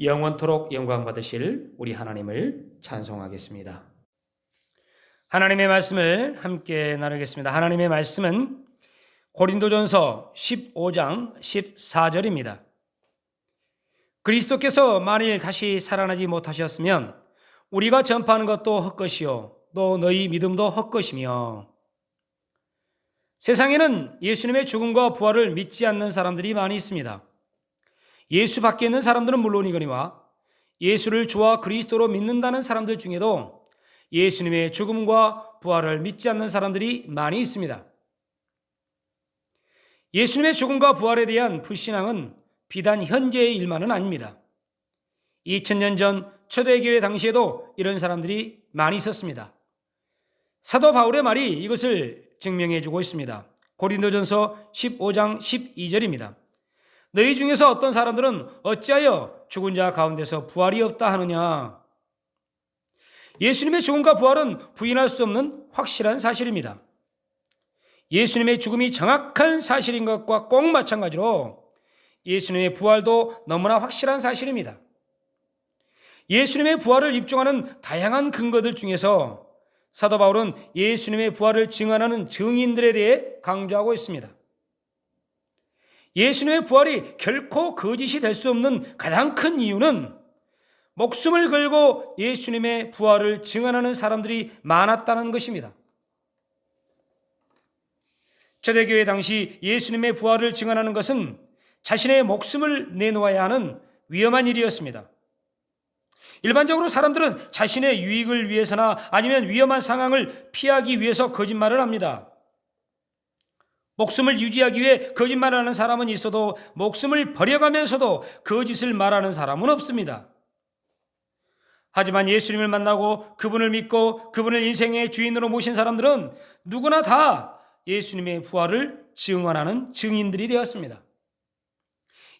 영원토록 영광 받으실 우리 하나님을 찬송하겠습니다. 하나님의 말씀을 함께 나누겠습니다. 하나님의 말씀은 고린도전서 15장 14절입니다. 그리스도께서 만일 다시 살아나지 못하셨으면 우리가 전파하는 것도 헛것이요 또 너희 믿음도 헛것이며 세상에는 예수님의 죽음과 부활을 믿지 않는 사람들이 많이 있습니다. 예수 밖에 있는 사람들은 물론이거니와 예수를 주와 그리스도로 믿는다는 사람들 중에도 예수님의 죽음과 부활을 믿지 않는 사람들이 많이 있습니다. 예수님의 죽음과 부활에 대한 불신앙은 비단 현재의 일만은 아닙니다. 2000년 전 초대교회 당시에도 이런 사람들이 많이 있었습니다. 사도 바울의 말이 이것을 증명해 주고 있습니다. 고린도전서 15장 12절입니다. 너희 중에서 어떤 사람들은 어찌하여 죽은 자 가운데서 부활이 없다 하느냐? 예수님의 죽음과 부활은 부인할 수 없는 확실한 사실입니다. 예수님의 죽음이 정확한 사실인 것과 꼭 마찬가지로 예수님의 부활도 너무나 확실한 사실입니다. 예수님의 부활을 입증하는 다양한 근거들 중에서 사도 바울은 예수님의 부활을 증언하는 증인들에 대해 강조하고 있습니다. 예수님의 부활이 결코 거짓이 될 수 없는 가장 큰 이유는 목숨을 걸고 예수님의 부활을 증언하는 사람들이 많았다는 것입니다. 초대교회 당시 예수님의 부활을 증언하는 것은 자신의 목숨을 내놓아야 하는 위험한 일이었습니다. 일반적으로 사람들은 자신의 유익을 위해서나 아니면 위험한 상황을 피하기 위해서 거짓말을 합니다. 목숨을 유지하기 위해 거짓말하는 사람은 있어도 목숨을 버려가면서도 거짓을 말하는 사람은 없습니다. 하지만 예수님을 만나고 그분을 믿고 그분을 인생의 주인으로 모신 사람들은 누구나 다 예수님의 부활을 증언하는 증인들이 되었습니다.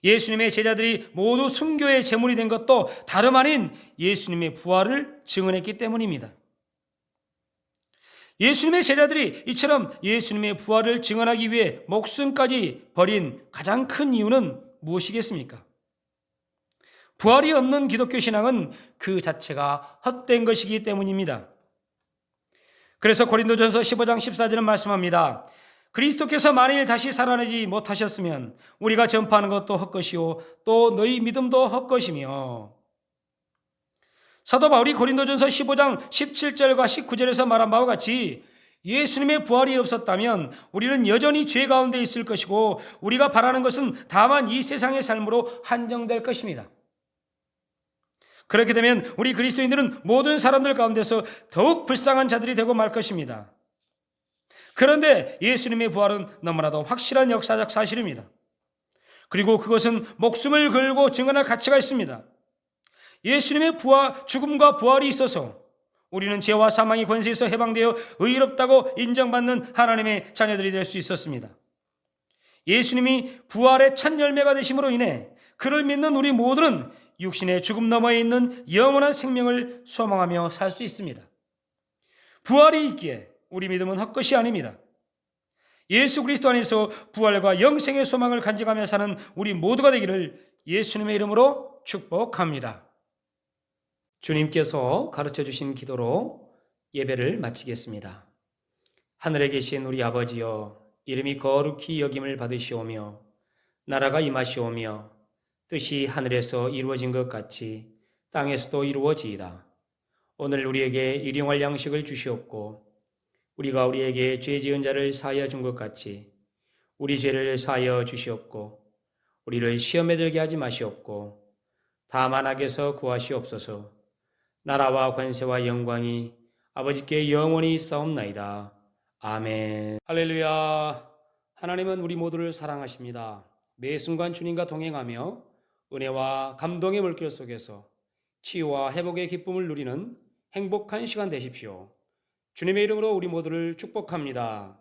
예수님의 제자들이 모두 순교의 제물이 된 것도 다름 아닌 예수님의 부활을 증언했기 때문입니다. 예수님의 제자들이 이처럼 예수님의 부활을 증언하기 위해 목숨까지 버린 가장 큰 이유는 무엇이겠습니까? 부활이 없는 기독교 신앙은 그 자체가 헛된 것이기 때문입니다. 그래서 고린도전서 15장 14절은 말씀합니다. 그리스도께서 만일 다시 살아나지 못하셨으면 우리가 전파하는 것도 헛것이요 또 너희 믿음도 헛것이며 사도 바울이 고린도전서 15장 17절과 19절에서 말한 바와 같이 예수님의 부활이 없었다면 우리는 여전히 죄 가운데 있을 것이고 우리가 바라는 것은 다만 이 세상의 삶으로 한정될 것입니다. 그렇게 되면 우리 그리스도인들은 모든 사람들 가운데서 더욱 불쌍한 자들이 되고 말 것입니다. 그런데 예수님의 부활은 너무나도 확실한 역사적 사실입니다. 그리고 그것은 목숨을 걸고 증언할 가치가 있습니다. 예수님의 부활, 죽음과 부활이 있어서 우리는 죄와 사망의 권세에서 해방되어 의롭다고 인정받는 하나님의 자녀들이 될 수 있었습니다. 예수님이 부활의 첫 열매가 되심으로 인해 그를 믿는 우리 모두는 육신의 죽음 너머에 있는 영원한 생명을 소망하며 살 수 있습니다. 부활이 있기에 우리 믿음은 헛것이 아닙니다. 예수 그리스도 안에서 부활과 영생의 소망을 간직하며 사는 우리 모두가 되기를 예수님의 이름으로 축복합니다. 주님께서 가르쳐 주신 기도로 예배를 마치겠습니다. 하늘에 계신 우리 아버지여 이름이 거룩히 여김을 받으시오며 나라가 임하시오며 뜻이 하늘에서 이루어진 것 같이 땅에서도 이루어지이다. 오늘 우리에게 일용할 양식을 주시옵고 우리가 우리에게 죄 지은 자를 사하여 준 것 같이 우리 죄를 사하여 주시옵고 우리를 시험에 들게 하지 마시옵고 다만 악에서 구하시옵소서 나라와 관세와 영광이 아버지께 영원히 있사옵나이다. 아멘. 할렐루야. 하나님은 우리 모두를 사랑하십니다. 매 순간 주님과 동행하며 은혜와 감동의 물길 속에서 치유와 회복의 기쁨을 누리는 행복한 시간 되십시오. 주님의 이름으로 우리 모두를 축복합니다.